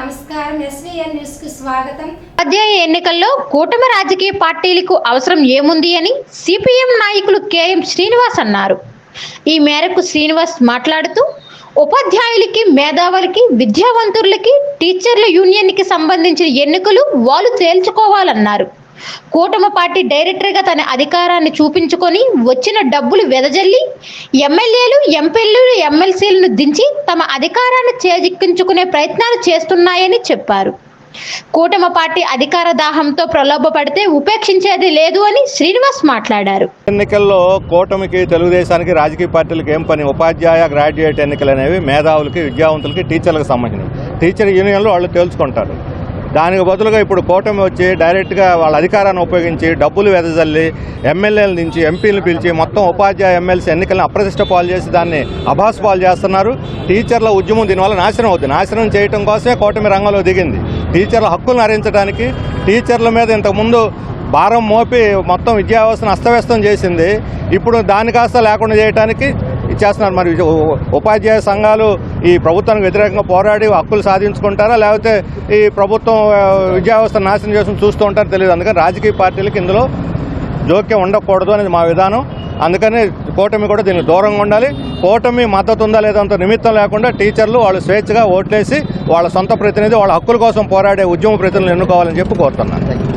నమస్కారం ఎస్వీఎన్ న్యూస్కు స్వాగతం. అధ్యాయ ఎన్నికల్లో కూటమి రాజకీయ పార్టీలకు అవసరం ఏముంది అని సిపిఎం నాయకులు కెఎం శ్రీనివాస్ అన్నారు. ఈ మేరకు శ్రీనివాస్ మాట్లాడుతూ ఉపాధ్యాయులకి మేధావులకి విద్యావంతులకి టీచర్ల యూనియన్కి సంబంధించిన ఎన్నికలు వాళ్ళు తేల్చుకోవాలన్నారు. కూటమి పార్టీ డైరెక్టర్గా తన అధికారాన్ని చూపించుకొని వచ్చిన డబ్బులు వెదజల్లి ఎమ్మెల్యేలు ఎంపీలు ఎమ్మెల్సీలను దించి తమ అధికారాన్ని చేజిక్కించుకునే ప్రయత్నాలు చేస్తున్నాయని చెప్పారు. కూటమి పార్టీ అధికార దాహంతో ప్రలోభపడితే ఉపేక్షించేది లేదు అని శ్రీనివాస్ మాట్లాడారు. ఎన్నికల్లో కూటమికి తెలుగుదేశానికి రాజకీయ పార్టీలకు ఏం పని? ఉపాధ్యాయ గ్రాడ్యుయేట్ ఎన్నికలు అనేవి మేధావులకి విద్యావంతులకి టీచర్లకు సంబంధించినవి. టీచర్ యూనియన్లు వాళ్ళు తేల్చుకుంటారు. దానికి బదులుగా ఇప్పుడు కూటమి వచ్చి డైరెక్ట్గా వాళ్ళ అధికారాన్ని ఉపయోగించి డబ్బులు వెదజల్లి ఎమ్మెల్యేల నుంచి ఎంపీలు పిలిచి మొత్తం ఉపాధ్యాయ ఎమ్మెల్సీ ఎన్నికలను అప్రతిష్ట పాలు చేసి దాన్ని అభాస్ పాలు చేస్తున్నారు. టీచర్ల ఉద్యమం దీనివల్ల నాశనం అవుతుంది. నాశనం చేయడం కోసమే కూటమి రంగంలో దిగింది. టీచర్ల హక్కులను హరించడానికి టీచర్ల మీద ఇంతకుముందు భారం మోపి మొత్తం విద్యా వ్యవస్థను అస్తవ్యస్తం చేసింది. ఇప్పుడు దాని కాస్త లేకుండా చేయడానికి ఇచ్చేస్తున్నారు. మరి ఉపాధ్యాయ సంఘాలు ఈ ప్రభుత్వానికి వ్యతిరేకంగా పోరాడి హక్కులు సాధించుకుంటారా? లేకపోతే ఈ ప్రభుత్వం ఆ, విద్యా వ్యవస్థ నాశనం చేసుకుని చూస్తూ ఉంటారో తెలియదు. అందుకని రాజకీయ పార్టీలకు ఇందులో జోక్యం ఉండకూడదు అనేది మా విధానం. అందుకని కూటమి కూడా దీనికి దూరంగా ఉండాలి. కూటమి మద్దతు ఉందా లేదంత నిమిత్తం లేకుండా టీచర్లు వాళ్ళు స్వేచ్ఛగా ఓట్లేసి వాళ్ళ సొంత ప్రతినిధి వాళ్ళ హక్కుల కోసం పోరాడే ఉద్యమ ప్రతినిధులు ఎన్నుకోవాలని చెప్పి కోరుతున్నాను.